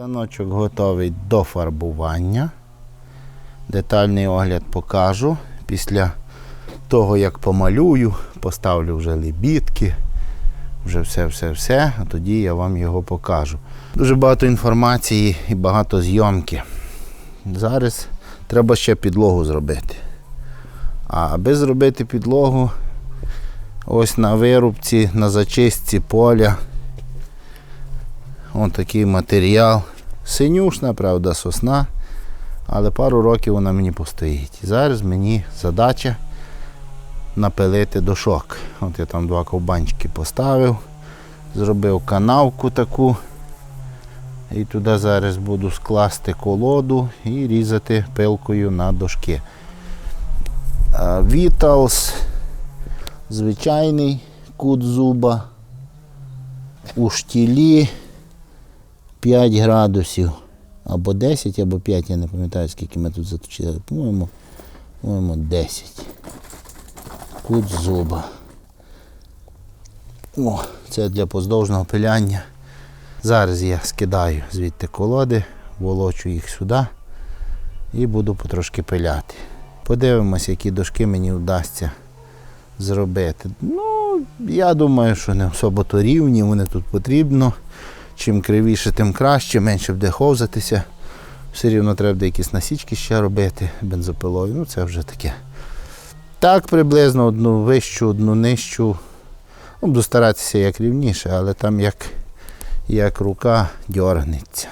Станочок готовий до фарбування. Детальний огляд покажу. Після того, як помалюю, поставлю вже лебідки, вже все-все-все, а тоді я вам його покажу. Дуже багато інформації і багато зйомки. Зараз треба ще підлогу зробити. А аби зробити підлогу, ось на вирубці, на зачистці поля. Ось такий матеріал. Синюшна, правда, сосна, але пару років вона мені постоїть. І зараз мені задача напилити дошок. От я там два ковбанчики поставив, зробив канавку таку. І туди зараз буду скласти колоду і різати пилкою на дошки. Віталс, звичайний кут зуба, у штілі 5 градусів. Або 10, або 5, я не пам'ятаю, скільки ми тут заточили. По-моєму, по-моєму 10. Кут зуба. О, це для поздовжного пиляння. Зараз я скидаю звідти колоди, волочу їх сюди і буду потрошки пиляти. Подивимось, які дошки мені вдасться зробити. Ну, я думаю, що не особо то рівні, вони тут потрібно. Чим кривіше, тим краще, менше буде ховзатися. Все рівно треба буде якісь насічки ще робити бензопилою. Ну, це вже таке. Так, приблизно одну вищу, одну нижчу. Ну, Буду старатися як рівніше, але там як, як рука дьоргнеться.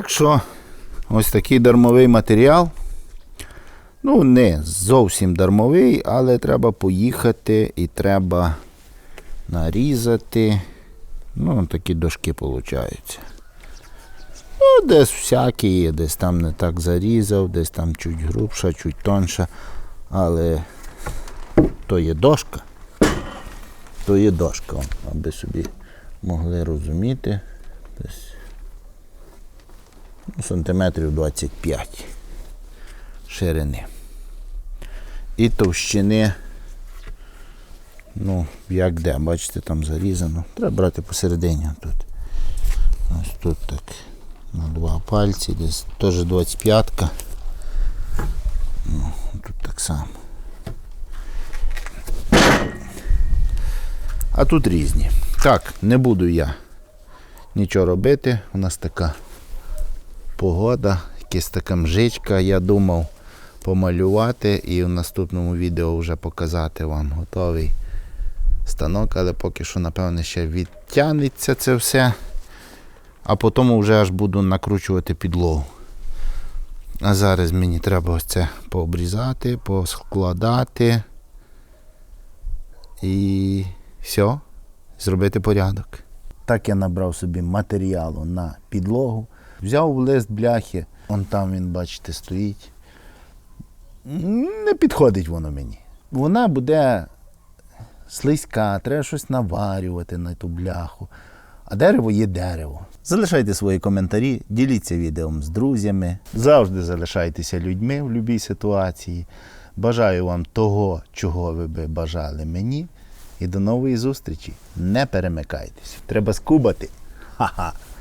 Так що Ось такий дармовий матеріал. Ну, не зовсім дармовий, але треба поїхати і треба нарізати. Ну, такі дошки получаються. Ну, десь всякі є, десь там не так зарізав, десь там чуть грубша, чуть тонша. Але то є дошка. То є дошка, аби собі могли розуміти. Десь сантиметрів 25 ширини. І товщини, ну, як де, бачите, там зарізано. Треба брати посередині тут. Ось тут так. На два пальці, десь теж 25-ка. Ну, тут так само. А тут різні. Так, не буду я нічого робити. У нас така погода, якась така мжичка. Я думав помалювати і в наступному відео вже показати вам готовий станок, але поки що, напевне, ще відтягнеться це все. А потім вже аж буду накручувати підлогу. А зараз мені треба ось це пообрізати, поскладати і все, зробити порядок. Так я набрав собі матеріалу на підлогу, взяв лист бляхи, он там він, бачите, стоїть. Не підходить воно мені. Вона буде слизька, треба щось наварювати на ту бляху. А дерево є дерево. Залишайте свої коментарі, діліться відео з друзями. Завжди залишайтеся людьми в будь-якій ситуації. Бажаю вам того, чого ви би бажали мені. І до нової зустрічі. Не перемикайтесь. Треба скубати. Ха-ха.